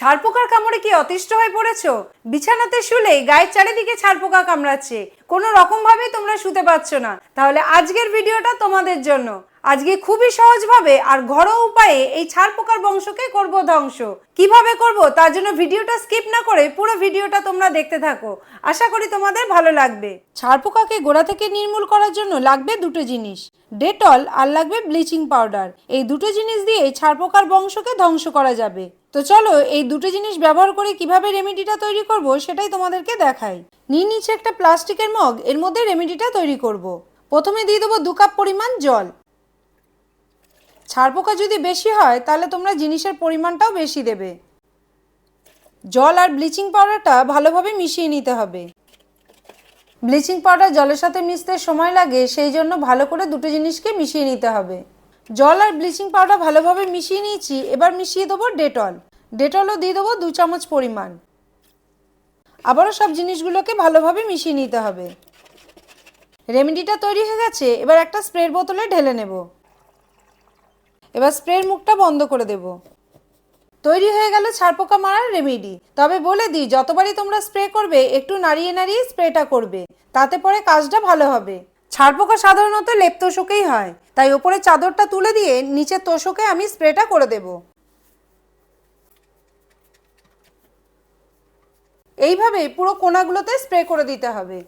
ছারপোকার কামড়ে কি অতিষ্ঠ হয়ে পড়েছ? বিছানাতে শুলে গায়ের চারিদিকে ছারপোকা কামড়াচ্ছে। কোনো রকম ভাবে তোমরা শুতে পারছ না। তাহলে আজকের ভিডিওটা তোমাদের জন্য। আজকে খুবই সহজভাবে আর ঘরোয়া উপায়ে এই ছারপোকার বংশকে করব ধ্বংস। কীভাবে করব তার জন্য ভিডিওটা স্কিপ না করে পুরো ভিডিওটা তোমরা দেখতে থাকো। আশা করি তোমাদের ভালো লাগবে। ছারপোকাকে গোড়া থেকে নির্মূল করার জন্য লাগবে দুটো জিনিস। ডেটল আর লাগবে ব্লিচিং পাউডার। এই দুটো জিনিস দিয়ে ছারপোকার বংশকে ধ্বংস করা যাবে। তো চলো এই দুটো জিনিস ব্যবহার করে কীভাবে রেমেডিটা তৈরি করব সেটাই তোমাদেরকে দেখাই। নিয়ে নিচ্ছে একটা প্লাস্টিকের মগ, এর মধ্যে রেমেডিটা তৈরি করব। প্রথমে দিয়ে দেবো দু কাপ পরিমাণ জল। ছারপোকা যদি বেশি হয়, তাহলে তোমরা জিনিসের পরিমাণটাও বেশি দেবে। জল আর ব্লিচিং পাউডারটা ভালোভাবে মিশিয়ে নিতে হবে। ব্লিচিং পাউডার জলের সাথে মিশতে সময় লাগে, সেই জন্য ভালো করে দুটো জিনিসকে মিশিয়ে নিতে হবে। জল আর ব্লিচিং পাউডার ভালোভাবে মিশিয়ে নিয়েছি, এবার মিশিয়ে দেবো ডেটল। ডেটলও দিয়ে দেবো দু চামচ পরিমাণ। আবারও সব জিনিসগুলোকে ভালোভাবে মিশিয়ে নিতে হবে। রেমেডিটা তৈরি হয়ে গেছে, এবার একটা স্প্রের বোতলে ঢেলে নেব। এবার স্প্রের মুখটা বন্ধ করে দেব। তৈরি হয়ে গেল ছারপোকা মারার রেমেডি তবে বলে দিই, যতবারই তোমরা স্প্রে করবে, একটু নাড়িয়ে নাড়িয়ে স্প্রেটা করবে। তাতে পরে কাজটা ভালো হবে। ছারপোকা সাধারণত লেপ তোষকেই হয়। তাই ওপরে চাদরটা তুলে দিয়ে নিচের তোষকে আমি স্প্রেটা করে দেব। এইভাবে পুরো কোনাগুলোতে স্প্রে করে দিতে হবে।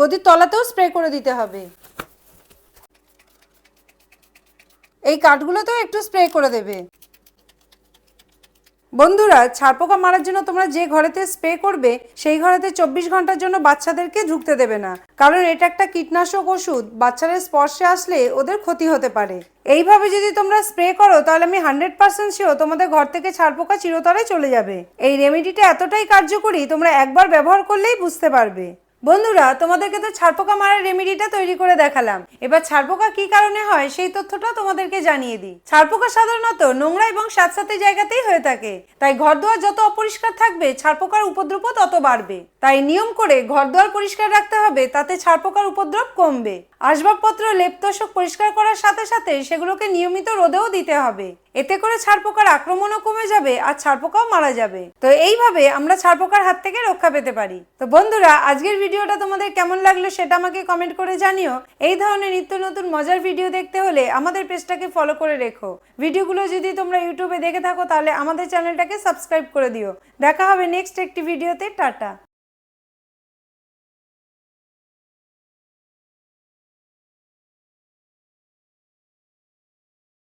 গদির তলাতেও স্প্রে করে দিতে হবে। এই কাঠগুলোতেও একটু স্প্রে করে দেবে। বন্ধুরা ছারপোকা মারার জন্য তোমরা যে ঘরেতে স্প্রে করবে, সেই ঘরেতে চব্বিশ ঘণ্টার জন্য বাচ্চাদেরকে ঢুকতে দেবে না। কারণ এটা একটা কীটনাশক ওষুধ, বাচ্চাদের স্পর্শে আসলে ওদের ক্ষতি হতে পারে। এইভাবে যদি তোমরা স্প্রে করো, তাহলে আমি হান্ড্রেড পার্সেন্ট শিওর তোমাদের ঘর থেকে ছারপোকা চিরতরে চলে যাবে। এই রেমেডিটা এতটাই কার্যকরী, তোমরা একবার ব্যবহার করলেই বুঝতে পারবে। বন্ধুরা, তোমাদেরকে তো ছারপোকা মারার রেমেডিটা তৈরি করে দেখালাম। এবার ছারপোকা কি কারণে হয় সেই তথ্যটা তোমাদেরকে জানিয়ে দিই। ছারপোকা সাধারণত নোংরা এবং স্যাঁতস্যাঁতে জায়গাতেই হয়ে থাকে। তাই ঘর দুয়ার যত অপরিষ্কার থাকবে ছারপোকার উপদ্রব তত বাড়বে। তাই নিয়ম করে ঘর দুয়ার পরিষ্কার রাখতে হবে, তাতে ছারপোকার উপদ্রব কমবে। আসবাবপত্র, লেপতোষক পরিষ্কার করার সাথে সাথে সেগুলোকে নিয়মিত রোদেও দিতে হবে। এতে করে ছারপোকার আক্রমণও কমে যাবে আর ছারপোকাও মারা যাবে। তো এইভাবে আমরা ছারপোকার হাত থেকে রক্ষা পেতে পারি। তো বন্ধুরা, আজকের ভিডিওটা তোমাদের কেমন লাগল সেটা আমাকে কমেন্ট করে জানিও। এই ধরনের নিত্য নতুন মজার ভিডিও দেখতে হলে আমাদের পেজটাকে ফলো করে রেখো। ভিডিওগুলো যদি তোমরা ইউটিউবে দেখে থাকো তাহলে আমাদের চ্যানেলটাকে সাবস্ক্রাইব করে দিও। দেখা হবে নেক্সট একটি ভিডিওতে টাটা।